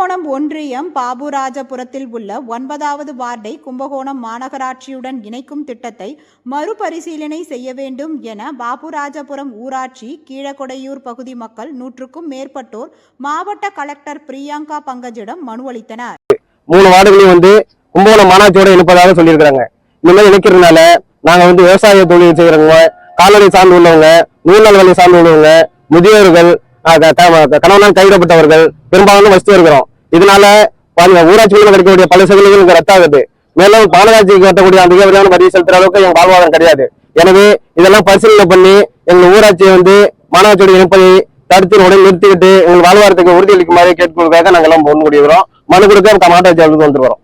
ஒன்றியம் பாபுராஜபுரத்தில் உள்ள ஒன்பதாவது வார்டை கும்பகோணம் மாநகராட்சியுடன் இணைக்கும் திட்டத்தை மறுபரிசீலனை செய்ய வேண்டும் என பாபுராஜபுரம் ஊராட்சி கீழக்கொடையூர் பகுதி மக்கள் நூற்றுக்கும் மேற்பட்டோர் மாவட்ட கலெக்டர் பிரியங்கா பங்கஜிடம் மனு அளித்தனர். மூணு வார்டுகளையும் வந்து கும்பகோணம் மாநாட்சியோட இணைப்பதாக சொல்லியிருக்கிறாங்க. இந்த மாதிரி இணைக்கிறதுனால நாங்க வந்து விவசாய தொழில் செய்யறவங்க கால்நடை சார்ந்து உள்ளவங்க நூல்நல் வேலை சார்ந்து உள்ளவங்க முதியோர்கள் கணவனால் கைவிடப்பட்டவர்கள் பெரும்பாலும் வசித்து இருக்கிறோம் இதனால பாருங்க, ஊராட்சிகளில் கிடைக்கக்கூடிய பல சலுகைகள் ரத்தாகுது. மேலும் மாநகராட்சிக்கு கட்டக்கூடிய அதிகப்படியான வரி செலுத்துற அளவுக்கு எங்க வாழ்வாதாரம் கிடையாது. எனவே இதெல்லாம் பரிசீலனை பண்ணி எங்கள் ஊராட்சியை வந்து மாநகராட்சியோட இணைப்பதை தடுத்து உடனே நிறுத்திவிட்டு எங்கள் வாழ்வாதாரத்துக்கு உறுதியளிக்குமாறு கேட்பதற்காக நாங்கள் எல்லாம் முன்கூடியிருக்கிறோம் மனு கொடுக்க மாநகராட்சி அலுவலகம் வந்து வரோம்.